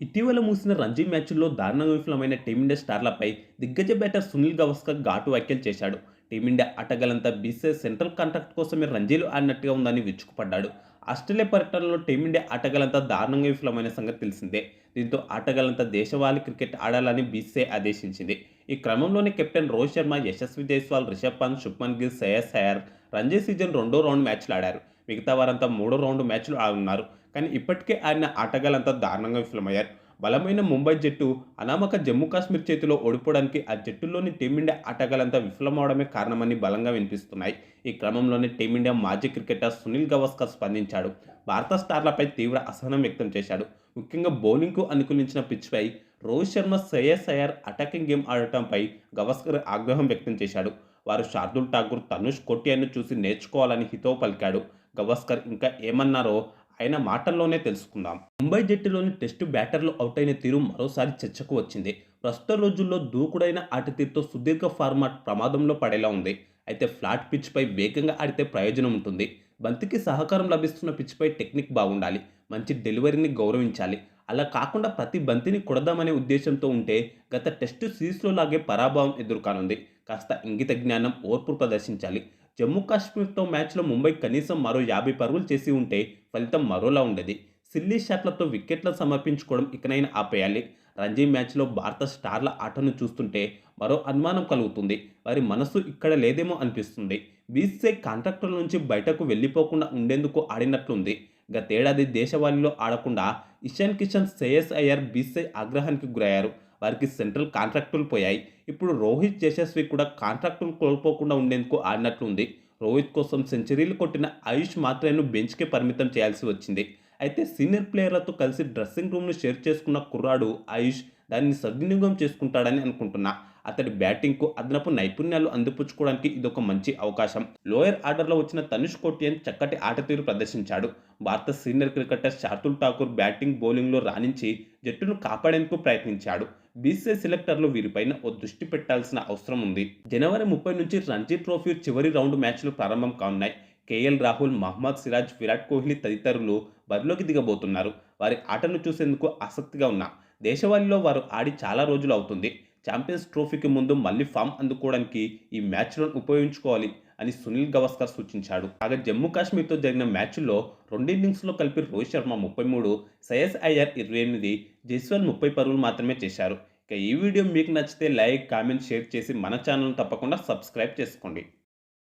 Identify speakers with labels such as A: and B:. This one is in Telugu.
A: ఇటీవల ముగిసిన రంజీ మ్యాచ్ల్లో దారుణంగా విఫలమైన టీమిండియా స్టార్లపై దిగ్గజ బ్యాటర్ సునీల్ గవస్కర్ ఘాటు వ్యాఖ్యలు చేశాడు. టీమిండియా ఆటగాళ్ళంతా బీసీఐ సెంట్రల్ కాంట్రాక్ట్ కోసమే రంజీలు ఆడినట్టుగా ఉందని విరుచుకుపడ్డాడు. ఆస్ట్రేలియా పర్యటనలో టీమిండియా ఆటగాళ్ళంతా దారుణంగా విఫలమైన సంగతి తెలిసిందే. దీంతో ఆటగాళ్ళంతా దేశవాళీ క్రికెట్ ఆడాలని బీసీఐ ఆదేశించింది. ఈ క్రమంలోనే కెప్టెన్ రోహిత్ శర్మ యశస్వి జైస్వాల్ రిషబ్ పంత్ శుభ్మన్ గిల్ శ్రేయస్ అయ్యర్ రంజీ సీజన్ రెండో రౌండ్ మ్యాచ్లు ఆడారు. మిగతా వారంతా మూడో రౌండ్ మ్యాచ్లు ఆడున్నారు. కానీ ఇప్పటికే ఆడిన ఆటగాళ్ళంతా దారుణంగా విఫలమయ్యారు. బలమైన ముంబై జట్టు అనామక జమ్మూ కాశ్మీర్ చేతిలో ఓడిపోవడానికి ఆ జట్టులోని టీమిండియా ఆటగాళ్ళంతా విఫలమవడమే కారణమని బలంగా వినిపిస్తున్నాయి. ఈ క్రమంలోనే టీమిండియా మాజీ క్రికెటర్ సునీల్ గవస్కర్ స్పందించాడు. భారత స్టార్లపై తీవ్ర అసహనం వ్యక్తం చేశాడు. ముఖ్యంగా బౌలింగ్కు అనుకూలించిన పిచ్పై రోహిత్ శర్మ శ్రేయస్ అయ్యర్ అటాకింగ్ గేమ్ ఆడటంపై గవస్కర్ ఆగ్రహం వ్యక్తం చేశాడు. వారు శార్దుల్ ఠాకూర్ తనుష్ కొట్టియాను చూసి నేర్చుకోవాలని హితవు పలికాడు. గవస్కర్ ఇంకా ఏమన్నారో ఆయన మాటల్లోనే తెలుసుకుందాం. ముంబై జట్టులోని టెస్టు బ్యాటర్లు అవుట్ అయిన తీరు మరోసారి చర్చకు వచ్చింది. ప్రస్తుత రోజుల్లో దూకుడైన ఆట తీరుతో సుదీర్ఘ ఫార్మాట్ ప్రమాదంలో పడేలా ఉంది. అయితే ఫ్లాట్ పిచ్పై వేగంగా ఆడితే ప్రయోజనం ఉంటుంది. బంతికి సహకారం లభిస్తున్న పిచ్పై టెక్నిక్ బాగుండాలి. మంచి డెలివరీని గౌరవించాలి. అలా కాకుండా ప్రతి బంతిని కొడదామనే ఉద్దేశంతో ఉంటే గత టెస్టు సిరీస్లో లాగే పరాభవం ఎదుర్కానుంది. కాస్త ఇంగిత జ్ఞానం ఓర్పు ప్రదర్శించాలి. జమ్మూ కాశ్మీర్తో మ్యాచ్లో ముంబై కనీసం మరో యాభై పరుగులు చేసి ఉంటే ఫలితం మరోలా ఉండేది. సిల్లీ షాట్లతో వికెట్లను సమర్పించుకోవడం ఇకనైనా ఆపేయాలి. రంజీ మ్యాచ్లో భారత స్టార్ల ఆటను చూస్తుంటే మరో అనుమానం కలుగుతుంది. వారి మనసు ఇక్కడ లేదేమో అనిపిస్తుంది. బీసీఐ కాంట్రాక్టుల నుంచి బయటకు వెళ్ళిపోకుండా ఉండేందుకు ఆడినట్లుంది. గతేడాది దేశవాళీలో ఆడకుండా ఇషాన్ కిషన్ శ్రేయస్ అయ్యర్ బీసీఐ ఆగ్రహానికి గురయ్యారు. వారికి సెంట్రల్ కాంట్రాక్టులు పోయాయి. ఇప్పుడు రోహిత్ యశస్వి కూడా కాంట్రాక్టులు కోల్పోకుండా ఉండేందుకు ఆడినట్లుంది. రోహిత్ కోసం సెంచరీలు కొట్టిన ఆయుష్ మాత్రేను బెంచ్కే పరిమితం చేయాల్సి వచ్చింది. అయితే సీనియర్ ప్లేయర్లతో కలిసి డ్రెస్సింగ్ రూమ్ను షేర్ చేసుకున్న కుర్రాడు ఆయుష్ దాన్ని సద్వినియోగం చేసుకుంటాడని అనుకుంటున్నా. అతడి బ్యాటింగ్కు అదనపు నైపుణ్యాలు అందిపుచ్చుకోవడానికి ఇదొక మంచి అవకాశం. లోయర్ ఆర్డర్లో వచ్చిన తనుష్ కోటియన్ చక్కటి ఆటతీరు ప్రదర్శించాడు. భారత senior cricketer Shardul Thakur batting బౌలింగ్లో రాణించి జట్టును కాపాడేందుకు ప్రయత్నించాడు. బీసీఐ సెలెక్టర్లు వీరిపైన ఓ దృష్టి పెట్టాల్సిన అవసరం ఉంది. జనవరి ముప్పై నుంచి రంజీ ట్రోఫీ చివరి రౌండ్ మ్యాచ్లు ప్రారంభం కానున్నాయి. కేఎల్ రాహుల్ మహమ్మద్ సిరాజ్ విరాట్ కోహ్లీ తదితరులు బరిలోకి దిగబోతున్నారు. వారి ఆటను చూసేందుకు ఆసక్తిగా ఉన్నా. దేశవాళీలో వారు ఆడి చాలా రోజులు అవుతుంది. ఛాంపియన్స్ ట్రోఫీకి ముందు మళ్ళీ ఫామ్ అందుకోవడానికి ఈ మ్యాచ్లను ఉపయోగించుకోవాలి అని సునీల్ గవస్కర్ సూచించాడు. కాగా జమ్మూ కాశ్మీర్తో జరిగిన మ్యాచ్లో రెండు ఇన్నింగ్స్లో కలిపి రోహిత్ శర్మ ముప్పై మూడు సయస్ అయ్యర్ ఇరవై ఎనిమిది జైస్వాల్ ముప్పై పరుగులు మాత్రమే చేశారు. ఇక ఈ వీడియో మీకు నచ్చితే లైక్ కామెంట్ షేర్ చేసి మన ఛానల్ తప్పకుండా సబ్స్క్రైబ్ చేసుకోండి.